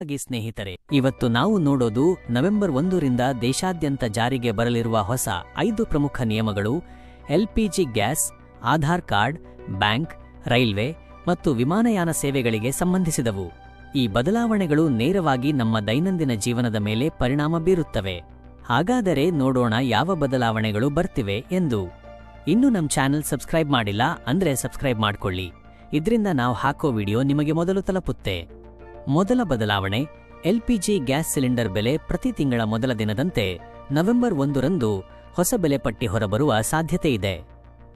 ಹಾಗಾಗಿ ಸ್ನೇಹಿತರೆ, ಇವತ್ತು ನಾವು ನೋಡೋದು ನವೆಂಬರ್ ಒಂದರಿಂದ ದೇಶಾದ್ಯಂತ ಜಾರಿಗೆ ಬರಲಿರುವ ಹೊಸ ಐದು ಪ್ರಮುಖ ನಿಯಮಗಳು LPG gas, Aadhaar card, bank, railway ಮತ್ತು ವಿಮಾನಯಾನ ಸೇವೆಗಳಿಗೆ ಸಂಬಂಧಿಸಿದವು. ಈ ಬದಲಾವಣೆಗಳು ನೇರವಾಗಿ ನಮ್ಮ ದೈನಂದಿನ ಜೀವನದ ಮೇಲೆ ಪರಿಣಾಮ ಬೀರುತ್ತವೆ. ಹಾಗಾದರೆ ನೋಡೋಣ ಯಾವ ಬದಲಾವಣೆಗಳು ಬರ್ತಿವೆ ಎಂದು. ಇನ್ನು ನಮ್ಮ ಚಾನೆಲ್ ಸಬ್ಸ್ಕ್ರೈಬ್ ಮಾಡಿಲ್ಲ ಅಂದ್ರೆ ಸಬ್ಸ್ಕ್ರೈಬ್ ಮಾಡ್ಕೊಳ್ಳಿ. ಇದರಿಂದ ನಾವು ಹಾಕೋ ವಿಡಿಯೋ ನಿಮಗೆ ಮೊದಲು ತಲುಪುತ್ತೆ. ಮೊದಲ ಬದಲಾವಣೆ ಎಲ್ಪಿಜಿ ಗ್ಯಾಸ್ ಸಿಲಿಂಡರ್ ಬೆಲೆ ಪ್ರತಿ ತಿಂಗಳ ಮೊದಲ ದಿನದಂತೆ ನವೆಂಬರ್ ಒಂದರಂದು ಹೊಸ ಬೆಲೆ ಪಟ್ಟಿ ಹೊರಬರುವ ಸಾಧ್ಯತೆ ಇದೆ.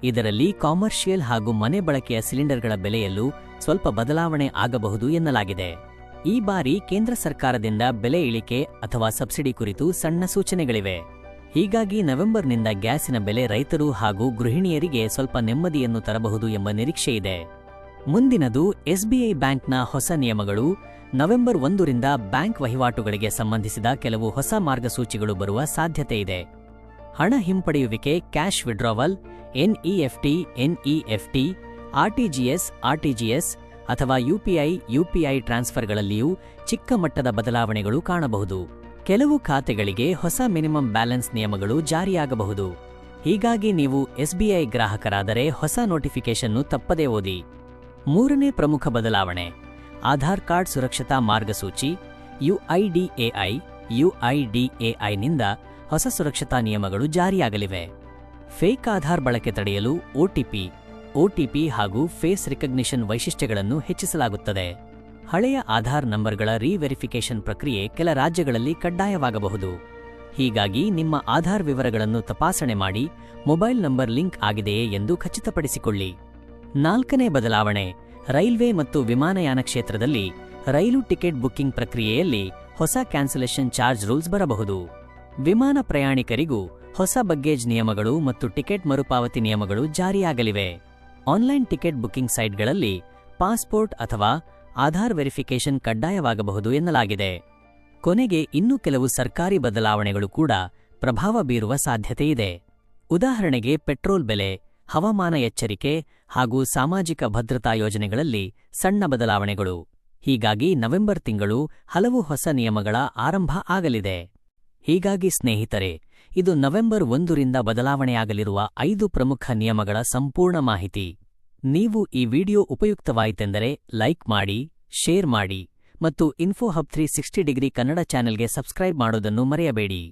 ಇದರಲ್ಲಿ ಕಾಮರ್ಷಿಯಲ್ ಹಾಗೂ ಮನೆ ಬಳಕೆಯ ಸಿಲಿಂಡರ್ಗಳ ಬೆಲೆಯಲ್ಲೂ ಸ್ವಲ್ಪ ಬದಲಾವಣೆ ಆಗಬಹುದು ಎನ್ನಲಾಗಿದೆ. ಈ ಬಾರಿ ಕೇಂದ್ರ ಸರ್ಕಾರದಿಂದ ಬೆಲೆ ಇಳಿಕೆ ಅಥವಾ ಸಬ್ಸಿಡಿ ಕುರಿತು ಸಣ್ಣ ಸೂಚನೆಗಳಿವೆ. ಹೀಗಾಗಿ ನವೆಂಬರ್ನಿಂದ ಗ್ಯಾಸಿನ ಬೆಲೆ ರೈತರು ಹಾಗೂ ಗೃಹಿಣಿಯರಿಗೆ ಸ್ವಲ್ಪ ನೆಮ್ಮದಿಯನ್ನು ತರಬಹುದು ಎಂಬ ನಿರೀಕ್ಷೆ ಇದೆ ಮುಂದಿನದು ಎಸ್ಬಿಐ ಬ್ಯಾಂಕ್ನ ಹೊಸ ನಿಯಮಗಳು. ನವೆಂಬರ್ ಒಂದರಿಂದ ಬ್ಯಾಂಕ್ ವಹಿವಾಟುಗಳಿಗೆ ಸಂಬಂಧಿಸಿದ ಕೆಲವು ಹೊಸ ಮಾರ್ಗಸೂಚಿಗಳು ಬರುವ ಸಾಧ್ಯತೆ ಇದೆ. ಹಣ ಹಿಂಪಡೆಯುವಿಕೆ, cash withdrawal, NEFT NEFT, RTGS RTGS ಅಥವಾ ಯುಪಿಐ ಯುಪಿಐ ಟ್ರಾನ್ಸ್ಫರ್ಗಳಲ್ಲಿಯೂ ಚಿಕ್ಕ ಮಟ್ಟದ ಬದಲಾವಣೆಗಳು ಕಾಣಬಹುದು. ಕೆಲವು ಖಾತೆಗಳಿಗೆ ಹೊಸ ಮಿನಿಮಮ್ ಬ್ಯಾಲೆನ್ಸ್ ನಿಯಮಗಳು ಜಾರಿಯಾಗಬಹುದು. ಹೀಗಾಗಿ ನೀವು ಎಸ್ಬಿಐ ಗ್ರಾಹಕರಾದರೆ ಹೊಸ ನೋಟಿಫಿಕೇಷನ್ನು ತಪ್ಪದೇ ಓದಿ. ಮೂರನೇ ಪ್ರಮುಖ ಬದಲಾವಣೆ, ಆಧಾರ್ ಕಾರ್ಡ್ ಸುರಕ್ಷತಾ ಮಾರ್ಗಸೂಚಿ, ಯುಐಡಿಎಐ ಯುಐಡಿಎಐನಿಂದ ಹೊಸ ಸುರಕ್ಷತಾ ನಿಯಮಗಳು ಜಾರಿಯಾಗಲಿವೆ. ಫೇಕ್ ಆಧಾರ್ ಬಳಕೆ ತಡೆಯಲು ಒಟಿಪಿ ಒಟಿಪಿ ಹಾಗೂ ಫೇಸ್ ರಿಕಗ್ನಿಷನ್ ವೈಶಿಷ್ಟ್ಯಗಳನ್ನು ಹೆಚ್ಚಿಸಲಾಗುತ್ತದೆ. ಹಳೆಯ ಆಧಾರ್ ನಂಬರ್ಗಳ ರೀವೆರಿಫಿಕೇಷನ್ ಪ್ರಕ್ರಿಯೆ ಕೆಲ ರಾಜ್ಯಗಳಲ್ಲಿ ಕಡ್ಡಾಯವಾಗಬಹುದು. ಹೀಗಾಗಿ ನಿಮ್ಮ ಆಧಾರ್ ವಿವರಗಳನ್ನು ತಪಾಸಣೆ ಮಾಡಿ ಮೊಬೈಲ್ ನಂಬರ್ ಲಿಂಕ್ ಆಗಿದೆಯೇ ಎಂದು ಖಚಿತಪಡಿಸಿಕೊಳ್ಳಿ. ನಾಲ್ಕನೇ ಬದಲಾವಣೆ, ರೈಲ್ವೆ ಮತ್ತು ವಿಮಾನಯಾನ ಕ್ಷೇತ್ರದಲ್ಲಿ ರೈಲು ಟಿಕೆಟ್ ಬುಕ್ಕಿಂಗ್ ಪ್ರಕ್ರಿಯೆಯಲ್ಲಿ ಹೊಸ ಕ್ಯಾನ್ಸಲೇಷನ್ ಚಾರ್ಜ್ ರೂಲ್ಸ್ ಬರಬಹುದು. ವಿಮಾನ ಪ್ರಯಾಣಿಕರಿಗೂ ಹೊಸ ಬಗ್ಗೇಜ್ ನಿಯಮಗಳು ಮತ್ತು ಟಿಕೆಟ್ ಮರುಪಾವತಿ ನಿಯಮಗಳು ಜಾರಿಯಾಗಲಿವೆ. ಆನ್ಲೈನ್ ಟಿಕೆಟ್ ಬುಕ್ಕಿಂಗ್ ಸೈಟ್ಗಳಲ್ಲಿ ಪಾಸ್ಪೋರ್ಟ್ ಅಥವಾ ಆಧಾರ್ ವೆರಿಫಿಕೇಷನ್ ಕಡ್ಡಾಯವಾಗಬಹುದು ಎನ್ನಲಾಗಿದೆ. ಕೊನೆಗೆ ಇನ್ನೂ ಕೆಲವು ಸರ್ಕಾರಿ ಬದಲಾವಣೆಗಳು ಕೂಡ ಪ್ರಭಾವ ಬೀರುವ ಸಾಧ್ಯತೆಯಿದೆ. ಉದಾಹರಣೆಗೆ ಪೆಟ್ರೋಲ್ ಬೆಲೆ ಹವಾಮಾನ ಎಚ್ಚರಿಕೆ ಹಾಗೂ ಸಾಮಾಜಿಕ ಭದ್ರತಾ ಯೋಜನೆಗಳಲ್ಲಿ ಸಣ್ಣ ಬದಲಾವಣೆಗಳು. ಹೀಗಾಗಿ ನವೆಂಬರ್ ತಿಂಗಳು ಹಲವು ಹೊಸ ನಿಯಮಗಳ ಆರಂಭ ಆಗಲಿದೆ. ಹೀಗಾಗಿ ಸ್ನೇಹಿತರೆ, ಇದು ನವೆಂಬರ್ ಒಂದರಿಂದ ಬದಲಾವಣೆಯಾಗಲಿರುವ ಐದು ಪ್ರಮುಖ ನಿಯಮಗಳ ಸಂಪೂರ್ಣ ಮಾಹಿತಿ. ನೀವು ಈ ವಿಡಿಯೋ ಉಪಯುಕ್ತವಾಯಿತೆಂದರೆ ಲೈಕ್ ಮಾಡಿ, ಶೇರ್ ಮಾಡಿ ಮತ್ತು info hub three sixty degree Kannada ಚಾನೆಲ್ಗೆ ಸಬ್ಸ್ಕ್ರೈಬ್ ಮಾಡೋದನ್ನು ಮರೆಯಬೇಡಿ.